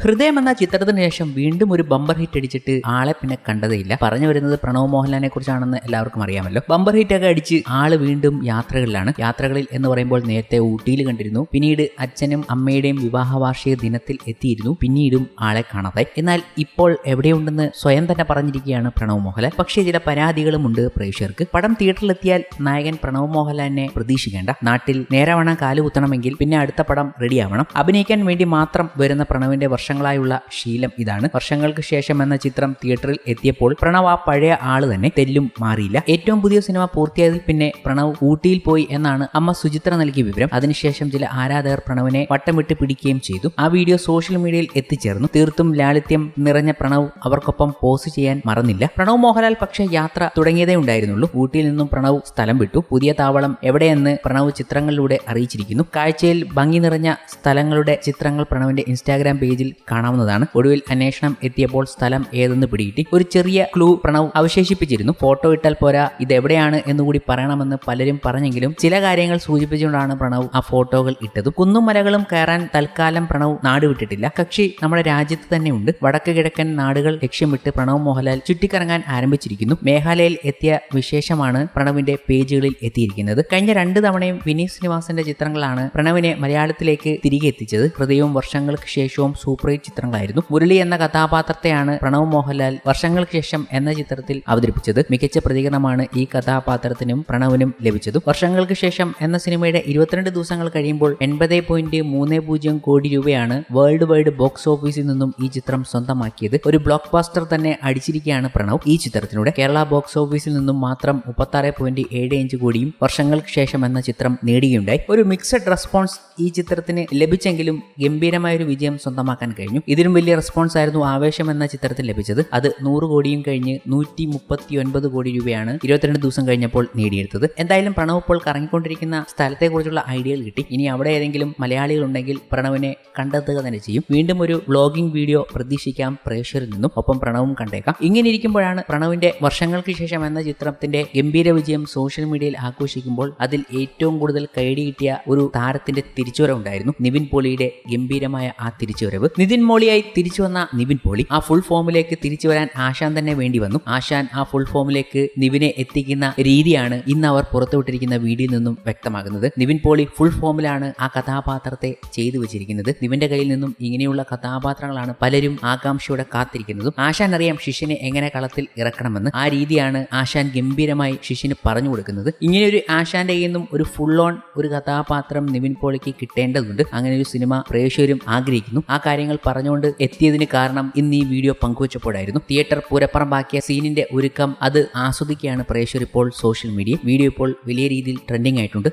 ഹൃദയം എന്ന ചിത്രത്തിന് ശേഷം വീണ്ടും ഒരു ബമ്പർ ഹിറ്റ് അടിച്ചിട്ട് ആളെ പിന്നെ കണ്ടതേയില്ല. പറഞ്ഞു വരുന്നത് പ്രണവ് മോഹൻലാലിനെ കുറിച്ചാണെന്ന് എല്ലാവർക്കും അറിയാമല്ലോ. ബമ്പർ ഹിറ്റ് ഒക്കെ അടിച്ച് ആൾ വീണ്ടും യാത്രകളിലാണ്. യാത്രകളിൽ എന്ന് പറയുമ്പോൾ നേരത്തെ ഊട്ടിയിൽ കണ്ടിരുന്നു. പിന്നീട് അച്ഛനും അമ്മയുടെയും വിവാഹ ദിനത്തിൽ എത്തിയിരുന്നു. പിന്നീടും ആളെ കാണാതെ എന്നാൽ ഇപ്പോൾ എവിടെയുണ്ടെന്ന് സ്വയം തന്നെ പറഞ്ഞിരിക്കുകയാണ് പ്രണവ് മോഹൻലാൽ. പക്ഷേ ചില പരാതികളുമുണ്ട് പ്രേക്ഷകർക്ക്. പടം തിയേറ്ററിലെത്തിയാൽ നായകൻ പ്രണവ് മോഹൻലാലിനെ പ്രതീക്ഷിക്കേണ്ട. നാട്ടിൽ നേരവണ്ണം കാലുകുത്തണമെങ്കിൽ പിന്നെ അടുത്ത പടം റെഡിയാവണം അഭിനയിക്കാൻ വേണ്ടി മാത്രം വരുന്ന പ്രണവിന്റെ വർഷങ്ങളായുള്ള ശീലം ഇതാണ്. വർഷങ്ങൾക്ക് ശേഷം എന്ന ചിത്രം തിയേറ്ററിൽ എത്തിയപ്പോൾ പ്രണവ് ആ പഴയ ആൾ തന്നെ. തെല്ലും മാറിയില്ല. ഏറ്റവും പുതിയ സിനിമ പൂർത്തിയായതിൽ പിന്നെ പ്രണവ് ഊട്ടിയിൽ പോയി എന്നാണ് അമ്മ സുചിത്ര നൽകിയ വിവരം. അതിനുശേഷം ചില ആരാധകർ പ്രണവിനെ വട്ടം വിട്ട് പിടിക്കുകയും ചെയ്തു. ആ വീഡിയോ സോഷ്യൽ മീഡിയയിൽ എത്തിച്ചേർന്നു. തീർത്തും ലാളിത്യം നിറഞ്ഞ പ്രണവ് അവർക്കൊപ്പം പോസ്റ്റ് ചെയ്യാൻ മറന്നില്ല. പ്രണവ് മോഹൻലാൽ പക്ഷേ യാത്ര തുടങ്ങിയതേ ഉണ്ടായിരുന്നുള്ളൂ. ഊട്ടിയിൽ നിന്നും പ്രണവ് സ്ഥലം വിട്ടു. പുതിയ താവളം എവിടെയെന്ന് പ്രണവ് ചിത്രങ്ങളിലൂടെ അറിയിച്ചിരിക്കുന്നു. കാഴ്ചയിൽ ഭംഗി നിറഞ്ഞ സ്ഥലങ്ങളുടെ ചിത്രങ്ങൾ പ്രണവിന്റെ ഇൻസ്റ്റാഗ്രാം പേജിൽ കാണാവുന്നതാണ്. ഒടുവിൽ അന്വേഷണം എത്തിയപ്പോൾ സ്ഥലം ഏതെന്ന് പിടികിട്ടി. ഒരു ചെറിയ ക്ലൂ പ്രണവ് അവശേഷിപ്പിച്ചിരുന്നു. ഫോട്ടോ ഇട്ടാൽ പോരാ ഇത് എവിടെയാണ് എന്നുകൂടി പറയണമെന്ന് പലരും പറഞ്ഞെങ്കിലും ചില കാര്യങ്ങൾ സൂചിപ്പിച്ചുകൊണ്ടാണ് പ്രണവ് ആ ഫോട്ടോകൾ ഇട്ടത്. കുന്നും മലകളും കയറാൻ തൽക്കാലം പ്രണവ് നാട് വിട്ടിട്ടില്ല. കക്ഷി നമ്മുടെ രാജ്യത്ത് തന്നെ ഉണ്ട് വടക്ക് കിഴക്കൻ നാടുകൾ ലക്ഷ്യമിട്ട് പ്രണവ് മോഹൻലാൽ ചുറ്റിക്കറങ്ങാൻ ആരംഭിച്ചിരിക്കുന്നു. മേഘാലയയിൽ എത്തിയ വിശേഷമാണ് പ്രണവിന്റെ പേജുകളിൽ എത്തിയിരിക്കുന്നത്. കഴിഞ്ഞ രണ്ട് തവണയും വിനീത് ശ്രീനിവാസന്റെ ചിത്രങ്ങളാണ് പ്രണവിനെ മലയാളത്തിലേക്ക് തിരികെ എത്തിച്ചത്. ഹൃദയവും വർഷങ്ങൾക്ക് ശേഷവും സൂപ്പർ ഹിറ്റ് ചിത്രങ്ങളായിരുന്നു. മുരളി എന്ന കഥാപാത്രത്തെയാണ് പ്രണവ് മോഹൻലാൽ വർഷങ്ങൾക്ക് ശേഷം എന്ന ചിത്രത്തിൽ അവതരിപ്പിച്ചത്. മികച്ച പ്രതികരണമാണ് ഈ കഥാപാത്രത്തിനും പ്രണവിനും ലഭിച്ചത്. വർഷങ്ങൾക്ക് ശേഷം എന്ന സിനിമയുടെ ഇരുപത്തിരണ്ട് ദിവസങ്ങൾ കഴിയുമ്പോൾ എൺപത് പോയിന്റ് മൂന്ന് പൂജ്യം കോടി രൂപയാണ് വേൾഡ് വൈഡ് ബോക്സ് ഓഫീസിൽ നിന്നും ഈ ചിത്രം സ്വന്തമാക്കിയത്. ഒരു ബ്ലോക്ക് ബാസ്റ്റർ തന്നെ അടിച്ചിരിക്കുകയാണ് പ്രണവ്. ഈ ചിത്രത്തിലൂടെ കേരള ബോക്സ് ഓഫീസിൽ നിന്നും മാത്രം മുപ്പത്താറ് പോയിന്റ് ഏഴ് അഞ്ച് കോടിയും വർഷങ്ങൾക്ക് ശേഷം എന്ന ചിത്രം നേടുകയുണ്ടായി ഒരു മിക്സഡ് റെസ്പോൺസ് ഈ ചിത്രത്തിന് ലഭിച്ചെങ്കിലും ഗംഭീരമായ ഒരു വിജയം സ്വന്തമാക്കാൻ കഴിഞ്ഞു. ഇതിലും വലിയ റെസ്പോൺസ് ആയിരുന്നു ആവേശം എന്ന ചിത്രത്തിൽ ലഭിച്ചത്. അത് നൂറ് കോടിയും കഴിഞ്ഞ് നൂറ്റി മുപ്പത്തി ഒൻപത് കോടി രൂപയാണ് ഇരുപത്തിരണ്ട് ദിവസം കഴിഞ്ഞപ്പോൾ നേടിയെടുത്തത്. എന്തായാലും പ്രണവ് ഇപ്പോൾ കറങ്ങിക്കൊണ്ടിരിക്കുന്ന സ്ഥലത്തെക്കുറിച്ചുള്ള ഐഡിയകൾ കിട്ടി. ഇനി അവിടെ ഏതെങ്കിലും മലയാളികൾ ഉണ്ടെങ്കിൽ പ്രണവിനെ കണ്ടെത്തുക തന്നെ ചെയ്യും. വീണ്ടും ഒരു വ്ളോഗിംഗ് വീഡിയോ പ്രതീക്ഷിക്കാം പ്രേക്ഷകരിൽ നിന്നും. ഒപ്പം പ്രണവും കണ്ടേക്കാം. ഇങ്ങനെ ഇരിക്കുമ്പോഴാണ് പ്രണവിന്റെ വർഷങ്ങൾക്ക് ശേഷം എന്ന ചിത്രത്തിന്റെ ഗംഭീര വിജയം സോഷ്യൽ മീഡിയയിൽ ആഘോഷിക്കുമ്പോൾ അതിൽ ഏറ്റവും കൂടുതൽ കൈടി കിട്ടിയ ഒരു താരത്തിന്റെ തിരിച്ചുവരവുണ്ടായിരുന്നു. നിവിൻ പോളിയുടെ ഗംഭീരമായ ആ തിരിച്ചുവരവ്. നിതിൻ മോളിയായി തിരിച്ചു വന്ന നിവിൻ പോളി ആ ഫുൾ ഫോമിലേക്ക് തിരിച്ചു വരാൻ ആശാൻ തന്നെ വേണ്ടി വന്നു. ആശാൻ ആ ഫുൾ ഫോമിലേക്ക് നിവിനെ എത്തിക്കുന്ന രീതിയാണ് ഇന്ന് അവർ പുറത്തുവിട്ടിരിക്കുന്ന വീഡിയോയിൽ നിന്നും വ്യക്തമാകുന്നത്. നിവിൻ പോളി ഫുൾ ഫോമിലാണ് ആ കഥാപാത്രത്തെ ചെയ്തു വെച്ചിരിക്കുന്നത്. നിവിന്റെ കയ്യിൽ നിന്നും ഇങ്ങനെയുള്ള കഥാപാത്രങ്ങളാണ് പലരും ആകാംക്ഷയോടെ കാത്തിരിക്കുന്നതും. ആശാൻ അറിയാം ശിഷ്യനെ എങ്ങനെ കളത്തിൽ ഇറക്കണമെന്ന്. ആ രീതിയാണ് ആശാൻ ഗംഭീരമായി ശിഷ്യന് പറഞ്ഞു കൊടുക്കുന്നത്. ഇങ്ങനെ ഒരു ആശാന്റെ നിന്നും ഒരു ഫുൾ ഓൺ ഒരു കഥാപാത്രം നിവിൻ പോളിക്ക് കിട്ടേണ്ടതുണ്ട്. അങ്ങനെ ഒരു സിനിമ പ്രേക്ഷകരും ആഗ്രഹിക്കുന്നു. ആ കാര്യങ്ങൾ പറഞ്ഞുകൊണ്ട് എത്തിയതിന് കാരണം ഇന്ന് ഈ വീഡിയോ പങ്കുവച്ചപ്പോഴായിരുന്നു. തിയേറ്റർ പൂരപ്പറമ്പാക്കിയ സീനിന്റെ ഒരുക്കം അത് ആസ്വദിക്കുകയാണ് പ്രേക്ഷകർ ഇപ്പോൾ സോഷ്യൽ മീഡിയ. വീഡിയോ ഇപ്പോൾ വലിയ രീതിയിൽ ട്രെൻഡിങ് ആയിട്ടുണ്ട്.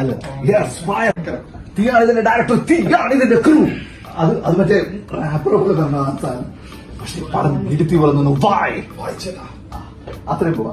അല്ല. ഇതിന്റെ ഡയറക്ടർ ഇതിന്റെ ക്രൂ അത് അത് മറ്റേ അത്രയും പോവാ.